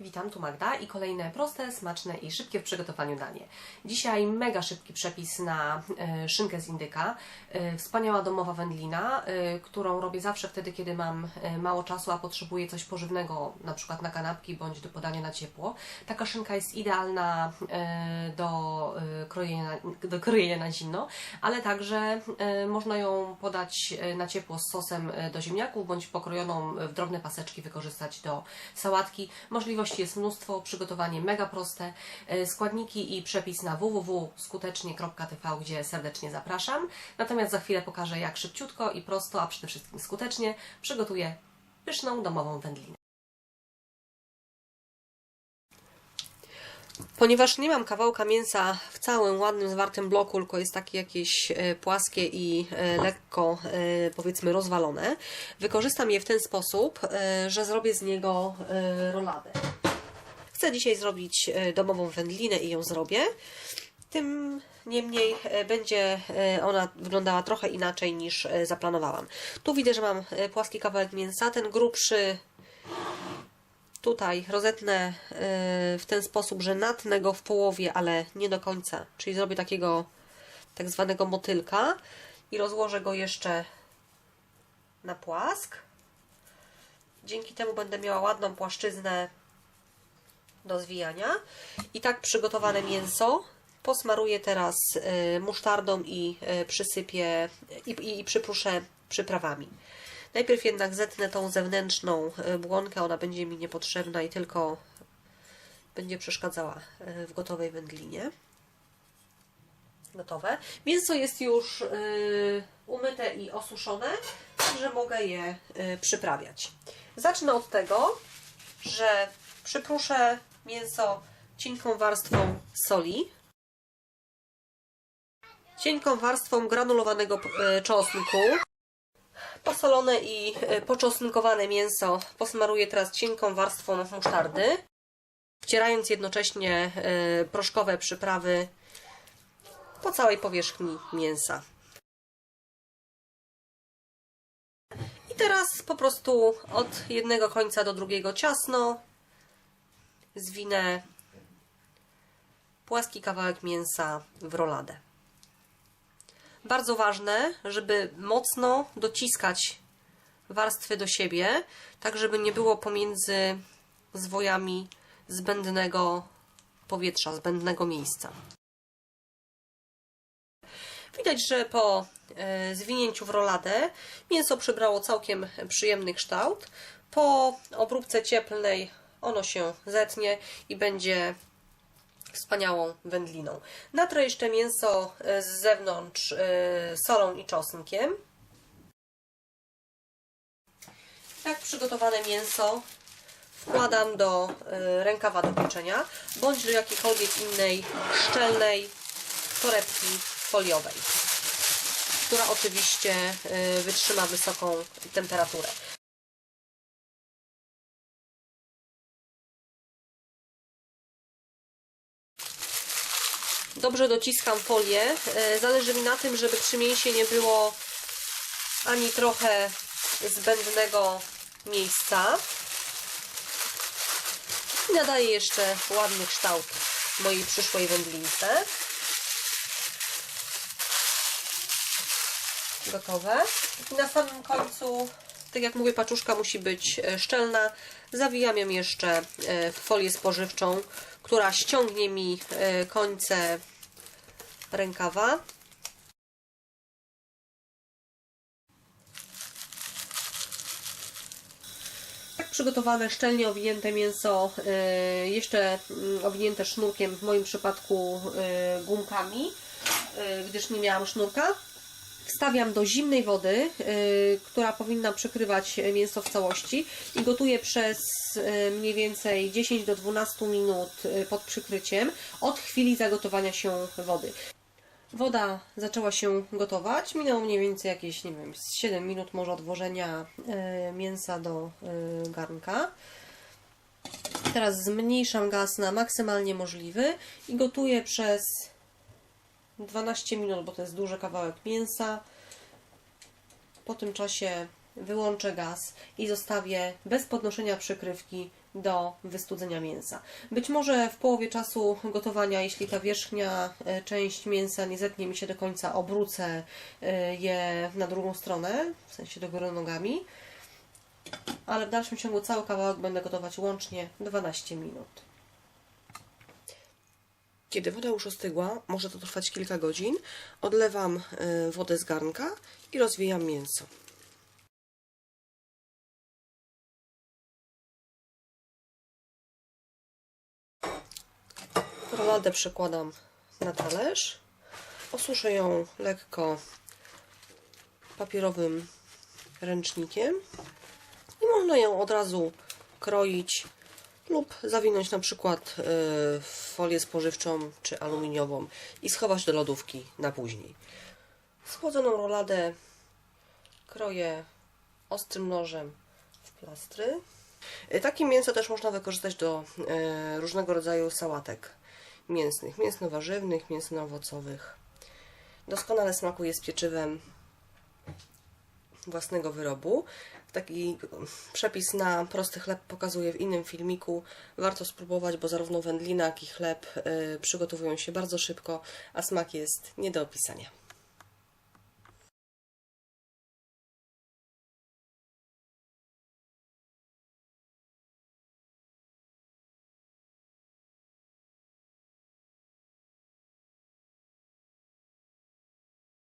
Witam, tu Magda i kolejne proste, smaczne i szybkie w przygotowaniu danie. Dzisiaj mega szybki przepis na e, szynkę z indyka. E, wspaniała domowa wędlina, e, którą robię zawsze wtedy, kiedy mam mało czasu, a potrzebuję coś pożywnego, na przykład na kanapki bądź do podania na ciepło. Taka szynka jest idealna do, krojenia, do krojenia na zimno, ale także można ją podać na ciepło z sosem do ziemniaków bądź pokrojoną w drobne paseczki wykorzystać do sałatki. Możliwości jest mnóstwo, przygotowanie mega proste. E, Składniki i przepis na www.skutecznie.tv, gdzie serdecznie zapraszam. Natomiast za chwilę pokażę, jak szybciutko i prosto, a przede wszystkim skutecznie przygotuję pyszną domową wędlinę. Ponieważ nie mam kawałka mięsa w całym ładnym, zwartym bloku, tylko jest takie jakieś e, płaskie i e, lekko, powiedzmy, rozwalone, wykorzystam je w ten sposób, że zrobię z niego roladę. Chcę dzisiaj zrobić e, domową wędlinę i ją zrobię. Tym niemniej e, będzie e, ona wyglądała trochę inaczej niż zaplanowałam. Tu widzę, że mam płaski kawałek mięsa, ten grubszy tutaj rozetnę w ten sposób, że natnę go w połowie, ale nie do końca. Czyli zrobię takiego tak zwanego motylka i rozłożę go jeszcze na płask. Dzięki temu będę miała ładną płaszczyznę do zwijania. I tak przygotowane mięso posmaruję teraz e, musztardą i e, przysypię i, i, i przypruszę przyprawami. Najpierw jednak zetnę tą zewnętrzną e, błonkę, ona będzie mi niepotrzebna i tylko będzie przeszkadzała w gotowej wędlinie. Gotowe. Mięso jest już umyte i osuszone, także mogę je przyprawiać. Zacznę od tego, że przypruszę mięso cienką warstwą soli, cienką warstwą granulowanego e, czosnku, Posolone i e, poczosnkowane mięso posmaruję teraz cienką warstwą musztardy, wcierając jednocześnie e, proszkowe przyprawy po całej powierzchni mięsa. I teraz po prostu od jednego końca do drugiego ciasno zwinę płaski kawałek mięsa w roladę. Bardzo ważne, żeby mocno dociskać warstwy do siebie, tak żeby nie było pomiędzy zwojami zbędnego powietrza, zbędnego miejsca. Widać, że po e, zwinięciu w roladę mięso przybrało całkiem przyjemny kształt. Po obróbce cieplnej ono się zetnie i będzie wspaniałą wędliną. Natrę jeszcze mięso e, z zewnątrz e, solą i czosnkiem. Tak przygotowane mięso wkładam do e, rękawa do pieczenia, bądź do jakiejkolwiek innej szczelnej torebki foliowej, która oczywiście wytrzyma wysoką temperaturę. Dobrze dociskam folię. E, Zależy mi na tym, żeby przy mięsie nie było ani trochę zbędnego miejsca. I nadaję jeszcze ładny kształt mojej przyszłej wędlince. Gotowe. I na samym końcu, tak jak mówię, paczuszka musi być e, szczelna. Zawijam ją jeszcze e, w folię spożywczą, która ściągnie mi końce rękawa. Tak przygotowane, szczelnie owinięte mięso, e, jeszcze mm, owinięte sznurkiem, w moim przypadku e, gumkami, gdyż nie miałam sznurka. Wstawiam do zimnej wody, y, która powinna przykrywać mięso w całości i gotuję przez y, mniej więcej 10 do 12 minut y, pod przykryciem od chwili zagotowania się wody. Woda zaczęła się gotować, minęło mniej więcej jakieś, nie wiem, z 7 minut może od włożenia y, mięsa do y, garnka. Teraz zmniejszam gaz na maksymalnie możliwy i gotuję przez 12 minut, bo to jest duży kawałek mięsa. Po tym czasie wyłączę gaz i zostawię bez podnoszenia przykrywki do wystudzenia mięsa. Być może w połowie czasu gotowania, jeśli ta wierzchnia e, część mięsa nie zetnie mi się do końca, obrócę e, je na drugą stronę, w sensie do góry nogami, ale w dalszym ciągu cały kawałek będę gotować łącznie 12 minut. Kiedy woda już ostygła, może to trwać kilka godzin, odlewam e, wodę z garnka i rozwijam mięso. Roladę przekładam na talerz. Osuszę ją lekko papierowym ręcznikiem i można ją od razu kroić lub zawinąć na przykład e, w folię spożywczą czy aluminiową i schować do lodówki na później. Schłodzoną roladę kroję ostrym nożem w plastry. E, Takie mięso też można wykorzystać do e, różnego rodzaju sałatek mięsnych, mięsno-warzywnych, mięsno-owocowych. Doskonale smakuje z pieczywem własnego wyrobu. Taki przepis na prosty chleb pokazuję w innym filmiku. Warto spróbować, bo zarówno wędlina, jak i chleb y, przygotowują się bardzo szybko, a smak jest nie do opisania.